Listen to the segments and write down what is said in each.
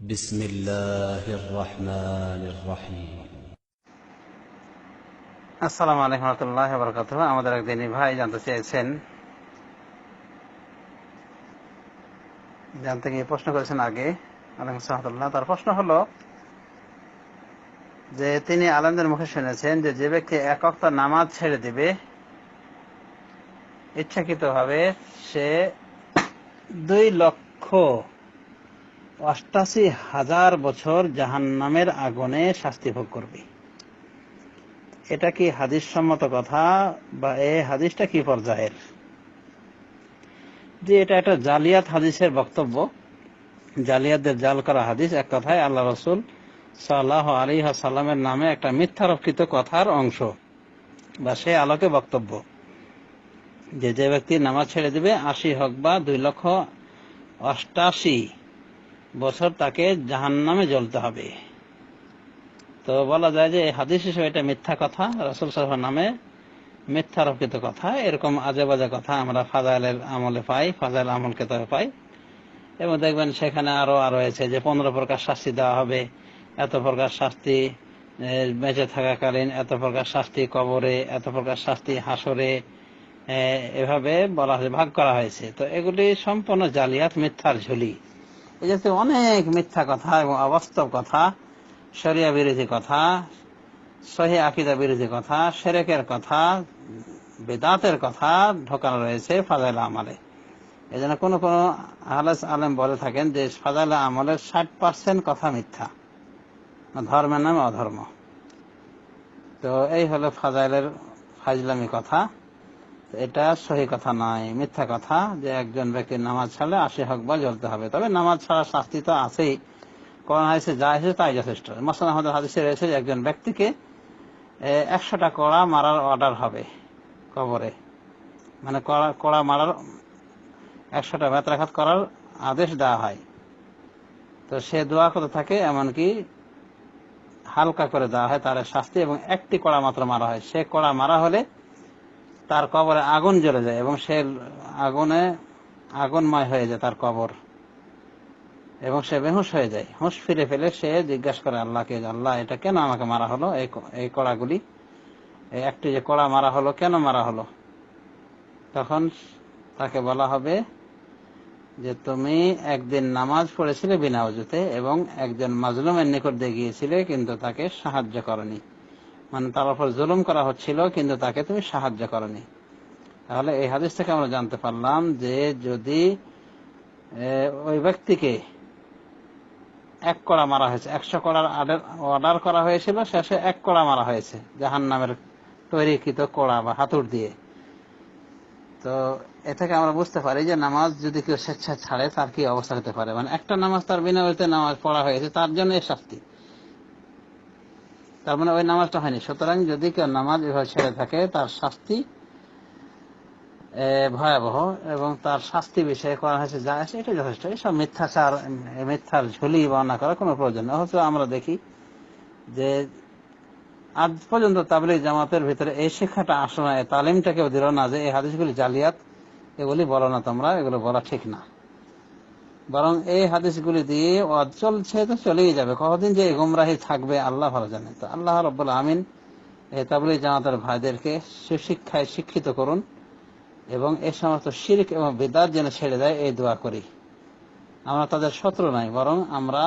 بسم الله الرحمن الرحيم আসসালামু আলাইকুম রহমতুল্লাহ বরকাত আমাদের এক দিনী ভাই জানতে চেয়েছেন জানতে গিয়ে প্রশ্ন করেছেন আগে আলাইকুম সালামতুল্লাহ তার প্রশ্ন হলো যে তিনি আলমদের মুখে শুনেছেন যে যে ব্যক্তি এক অক্ত নামাজ ছেড়ে দিবে ইচ্ছাকৃতভাবে সে দুই লক্ষ অষ্টাশি হাজার বছর জাহান্নামের আগুনে শাস্তি ভোগ করবে। এটা কি হাদিস সম্মত কথা বা এই হাদিসটা কি পর্যায়ের? যে এটা একটা জালিয়াত হাদিসের বক্তব্য। জালিয়াতদের জাল করা হাদিস এক কথায় আল্লাহ রসুল সাল্লাহ আলী সাল্লামের নামে একটা মিথ্যারক্ষিত কথার অংশ বা সে আলোকে বক্তব্য। যে যে ব্যক্তি নামাজ ছেড়ে দিবে আশি হোক বা দুই লক্ষ অষ্টাশি বছর তাকে জাহান নামে জ্বলতে হবে। তো বলা যায় যে হাদিস হিসেবে এটা মিথ্যা কথা, রসুল সাহেব নামে মিথ্যা রক্ষিত কথা। এরকম আজে বাজে কথা আমরা ফাজাইলের আমলে পাই, ফাজাইল আমল কেতাবে পাই। এবং দেখবেন সেখানে আরও আরও রয়েছে যে পনেরো প্রকার শাস্তি দেওয়া হবে। এত প্রকার শাস্তি বেঁচে থাকাকালীন এত প্রকার শাস্তি কবরে, এত প্রকার শাস্তি হাসরে এভাবে বলা ভাগ করা হয়েছে। তো এগুলি সম্পূর্ণ জালিয়াত, মিথ্যার ঝুলি। এই অনেক মিথ্যা কথা এবং অবাস্তব কথা, শরিয়া বিরোধী কথা, সহি আকিদা বিরোধী কথা, সেরেকের কথা, বেদাতের কথা ঢোকানো রয়েছে ফাজাইল আমলে। এই জন্য কোনো কোনো আহলাস আলেম বলে থাকেন যে ফাজাইল আমলের ষাট পার্সেন্ট কথা মিথ্যা। ধর্মের নামে অধর্ম। তো এই হলো ফাজাইলের ফাজলামি কথা। এটা সহি কথা নয় মিথ্যা কথা যে একজন ব্যক্তি নামাজ ছাড়লে আশি হক বা জ্বলতে হবে। তবে নামাজ ছাড়া শাস্তি তো আছেই। কোরআন হাদিসে যা এসেছে তাই যথেষ্ট। মাসান আমাদের হাদিসে রয়েছে যে একজন ব্যক্তিকে একশোটা কড়া মারার অর্ডার হবে কবরে। মানে কড়া কড়া মারার একশোটা বেত্রাঘাত করার আদেশ দেওয়া হয়। তো সে দোয়া করতে থাকে, এমনকি হালকা করে দেওয়া হয় তার শাস্তি এবং একটি কড়া মাত্র মারা হয়। সে কড়া মারা হলে তার কবরে আগুন জ্বলে যায় এবং সে আগুনে আগুনময় হয়ে যায় তার কবর। এবং সে বেহুশ হয়ে যায়। হুঁশ ফিরে ফেলে সে জিজ্ঞাসা করে আল্লাহকে, আল্লাহ, এটা কেন আমাকে মারা হলো? এই কড়াগুলি একটি যে কড়া মারা হলো, কেন মারা হলো? তখন তাকে বলা হবে যে, তুমি একদিন নামাজ পড়েছিলে বিনা অজুতে এবং একজন মাজলুমের নিকট দিয়ে গিয়েছিলে কিন্তু তাকে সাহায্য করনি। মানে তার উপর জুলুম করা হচ্ছিল, কিন্তু তাকে তুমি সাহায্য করনি। তাহলে এই হাদিস থেকে আমরা জানতে পারলাম যে যদি ওই ব্যক্তিকে এক কড়া মারা হয়েছে, একশো কড়ার অর্ডার করা হয়েছিল, শেষে এক কড়া মারা হয়েছে জাহান নামের তৈরিকৃত কড়া বা হাতুর দিয়ে। তো এ থেকে আমরা বুঝতে পারি যে নামাজ যদি কেউ স্বেচ্ছা ছাড়ে, তার কি অবস্থা হতে পারে? মানে একটা নামাজ তার বিনা নামাজ পড়া হয়েছে, তার জন্য এই শাস্তি। তার মানে ওই নামাজটা হয়নি। সুতরাং যদি কেউ নামাজ এভাবে ছেড়ে থাকে, তার শাস্তি ভয়াবহ এবং তার শাস্তি বিষয়ে করা হয়েছে যা আছে এটা যথেষ্ট। এসব মিথ্যাচার মিথ্যার ঝুলি বর্ণনা করার কোনো প্রয়োজন নেই। অথচ আমরা দেখি যে আজ পর্যন্ত তাবলিগ জামাতের ভিতরে এই শিক্ষাটা আসলো না তালিমটা কেউ দিল না যে এই হাদিসগুলি জালিয়াত, এগুলি বলো না তোমরা, এগুলো বলা ঠিক না। বরং এই হাদিসগুলি দিয়ে চলছে তো চলেই যাবে। কতদিন যে গুমরাহি থাকবে আল্লাহ ভালো জানে তো আল্লাহ রব্বুল আমিন এই তাবলিগ জামাতের ভাইদেরকে সুশিক্ষায় শিক্ষিত করুন এবং এই সমস্ত শিরিক এবং বিদাত যেন ছেড়ে দেয়, এই দোয়া করি। আমরা তাদের শত্রু নাই, বরং আমরা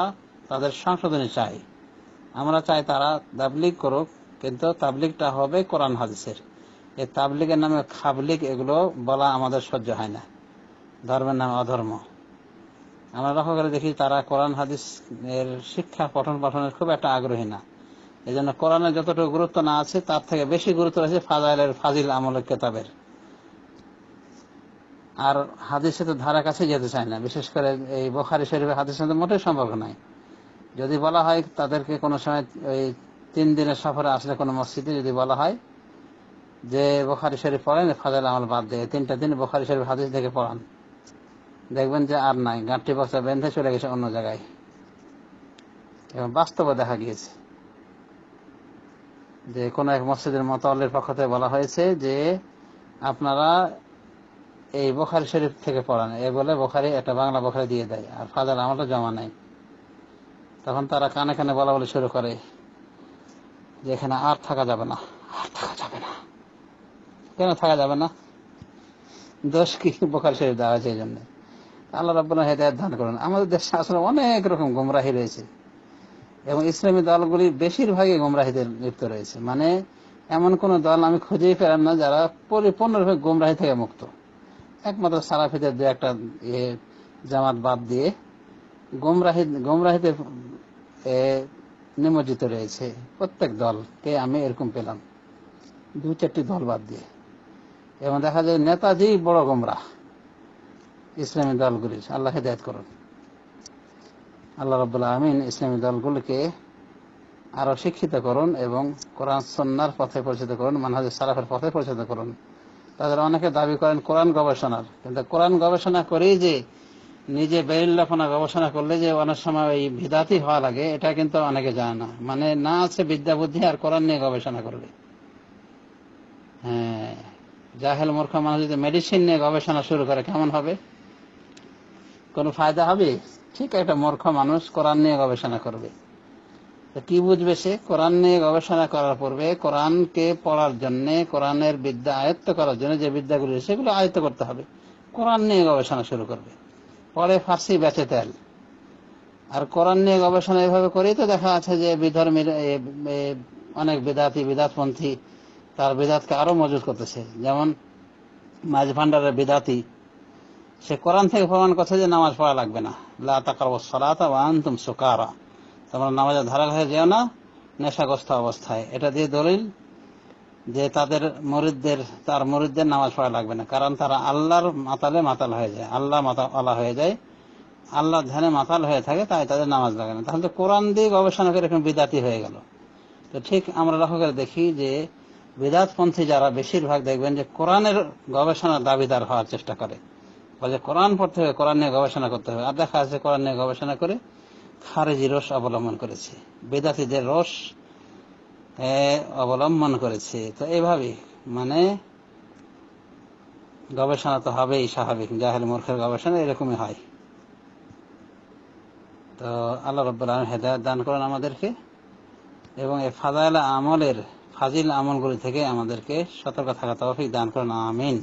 তাদের সংশোধনী চাই। আমরা চাই তারা তাবলিগ করুক, কিন্তু তাবলিগটা হবে কোরআন হাদিসের। এই তাবলিগের নামে খাবলিগ এগুলো বলা আমাদের সহ্য হয় না। ধর্মের নামে অধর্ম। আমরা লক্ষ্য করে দেখি তারা কোরআন হাদিস এর শিক্ষা পঠন পাঠনের খুব একটা আগ্রহী না। এই জন্য কোরআনের যতটুকু গুরুত্ব না আছে, তার থেকে বেশি গুরুত্ব রয়েছে ফাজাইলের ফাজিল আমলের কেতাবের। আর হাদিসে তো ধারা কাছে যেতে চায় না, বিশেষ করে এই বোখারি শরীফের হাদিসের সাথে মোটেই সম্পর্ক নাই যদি বলা হয় তাদেরকে কোনো সময় ওই তিন দিনের সফরে আসলে কোনো মসজিদে যদি বলা হয় যে বোখারি শরীফ পড়েন, ফাজাইল আমল বাদ দিয়ে তিনটা দিন বোখারি শরীফ হাদিস থেকে পড়ান। দেখবেন যে আর নাই, গাঁটটি বস্তা বেঁধে চলে গেছে অন্য জায়গায়। এবং বাস্তবে দেখা গিয়েছে যে কোন এক মসজিদের মতলের পক্ষ থেকে বলা হয়েছে যে আপনারা এই বোখারি শরীফ থেকে পড়ান। এ বলে বোখারি একটা বাংলা বোখারি দিয়ে দেয়, আর ফাদার আমারও জমা নাই তখন তারা কানে কানে বলা বলে শুরু করে যে এখানে আর থাকা যাবে না, আর থাকা যাবে না। কেন থাকা যাবে না? দোষ কি? বোকার শরীফ দেওয়া হয়েছে এই জন্য। আল্লাহ রাব্বুল হেদায়ত দান করেন। আমাদের দেশে আসলে অনেক রকম গোমরাহি রয়েছে। এবং ইসলামী দলগুলি বেশিরভাগই গোমরাহিতে লিপ্ত রয়েছে। মানে এমন কোন দল আমি খুঁজেই পেলাম না যারা পরিপূর্ণরূপে গোমরাহি থেকে মুক্ত। একমাত্র সালাফিদের দু একটা ইয়ে জামাত বাদ দিয়ে গোমরাহি গোমরাহিতে নিমজ্জিত রয়েছে। প্রত্যেক দলকে আমি এরকম পেলাম। দু চারটি দল বাদ দিয়ে। এবং দেখা যায় নেতাজি বড় গোমরা ইসলামী দলগুলির আল্লাহ হেদায়ত করুন। আল্লাহ রব্বুল্লাহ আমিন ইসলামী দলগুলিকে আরও শিক্ষিত করুন এবং কোরআন সন্ন্যার পথে পরিচিত করুন মানহাজ সালাফের পথে পরিচিত করুন। তাদের অনেকে দাবি করেন কোরআন গবেষণার। কিন্তু কোরআন গবেষণা করেই যে নিজে বেরিল্লাপনা গবেষণা করলে যে অনেক সময় এই বিদাতি হওয়া লাগে, এটা কিন্তু অনেকে জানে না। মানে না আছে বিদ্যা, বুদ্ধি আর কোরআন নিয়ে গবেষণা করবে হ্যাঁ জাহেল মূর্খ মানুষ যদি মেডিসিন নিয়ে গবেষণা শুরু করে, কেমন হবে? কোনো ফায়দা হবে? ঠিক একটা মূর্খ মানুষ কোরআন নিয়ে গবেষণা করবে। কি বুঝবে সে? কোরআন নিয়ে গবেষণা করার পূর্বে কোরআনকে পড়ার জন্য, কোরআনের বিদ্যা আয়ত্ত করার জন্য যে বিদ্যাগুলি সেগুলো আয়ত্ত করতে হবে। কোরআন নিয়ে গবেষণা শুরু করবে। পরে ফার্সি বেঁচে তেল। আর কোরআন নিয়ে গবেষণা এভাবে করেই তো দেখা আছে যে বিধর্মীর অনেক বিদাতি, বিদাতপন্থী, তার বিদাতকে আরও মজুত করতেছে। যেমন মাঝ ভান্ডারের বিদাতি সে কোরআন থেকে প্রমাণ করছে যে নামাজ পড়া লাগবে না। লা তাকারবু সালাতা ওয়া আনতুম সুকারা। তোমরা নামাজের ধারা কাছে যেও না, নেশাগ্রস্ত অবস্থায়। এটা দিয়ে দলিল যে তাদের মরিদদের, তার মরিদদের নামাজ পড়া লাগবে না। কারণ তারা আল্লাহর মাতালে মাতাল হয়ে যায়। আল্লাহ মাতালা হয়ে যায়। আল্লাহ ধ্যানে মাতাল হয়ে থাকে, তাই তাদের নামাজ লাগে না। তাহলে তো কোরআন দিয়ে গবেষণা করে এখন বিদাতি হয়ে গেল। তো ঠিক আমরা লক্ষ্য করে দেখি যে বিদাতপন্থী যারা, বেশিরভাগ দেখবেন যে কোরআনের গবেষণার দাবিদার হওয়ার চেষ্টা করে। বলে কোরআন পড়তে হবে, কোরআন নিয়ে গবেষণা করতে হবে। আর দেখা যাচ্ছে কোরআন নিয়ে গবেষণা করে খারেজি রস অবলম্বন করেছে। বেদাতিদের রস অবলম্বন করেছে। তো এইভাবে মানে গবেষণা তো হবেই স্বাভাবিক। জাহেল মূর্খের গবেষণা এরকমই হয়। তো আল্লাহ আলম হেদায়ত দান করেন আমাদেরকে এবং এই ফাজাইল আমলের, ফাজিল আমলগুলি থেকে আমাদেরকে সতর্ক থাকা তৌফিক দান করেন। আমিন।